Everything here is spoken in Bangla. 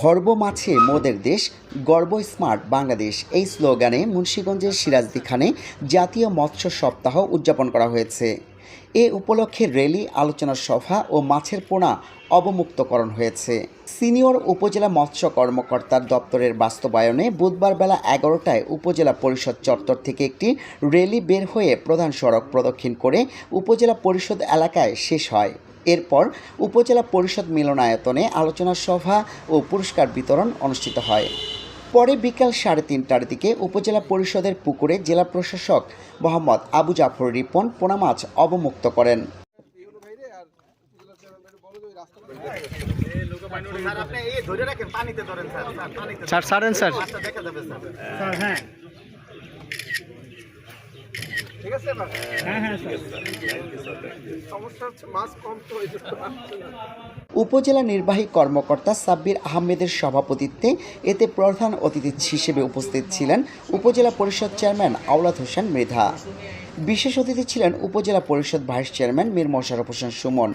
ভর্ব মাছে মোদের দেশ গর্ব স্মার্ট বাংলাদেশ। এই স্লোগানে মুন্সীগঞ্জের সিরাজদিখানে জাতীয় মৎস্য সপ্তাহ উদযাপন করা হয়েছে। এ উপলক্ষে র্যালি, আলোচনা সভা ও মাছের পোনা অবমুক্তকরণ হয়েছে। সিনিয়র উপজেলা মৎস্য কর্মকর্তার দপ্তরের বাস্তবায়নে বুধবার বেলা এগারোটায় উপজেলা পরিষদ চত্বর থেকে একটি র্যালি বের হয়ে প্রধান সড়ক প্রদক্ষিণ করে উপজেলা পরিষদ এলাকায় শেষ হয়। এরপর উপজেলা পরিষদ মিলনায়তনে আলোচনা সভা ও পুরস্কার বিতরণ অনুষ্ঠিত হয়। পরে বিকাল সাড়ে তিনটার দিকে উপজেলা পরিষদের পুকুরে জেলা প্রশাসক মোহাম্মদ আবু জাফর রিপন পোনা মাছ অবমুক্ত করেন। স্যার আপনি এই ধরে রাখেন পানিতে ধরেন স্যার। স্যার আসছে না। উপজেলা নির্বাহী কর্মকর্তা সাব্বির আহমেদের সভাপতিত্বে এতে প্রধান অতিথি হিসেবে উপস্থিত ছিলেন উপজেলা পরিষদ চেয়ারম্যান আওলাদ হোসেন মৃধা। বিশেষ অতিথি ছিলেন উপজেলা পরিষদ ভাইস চেয়ারম্যান মীর মোশারফ হোসেন সুমন।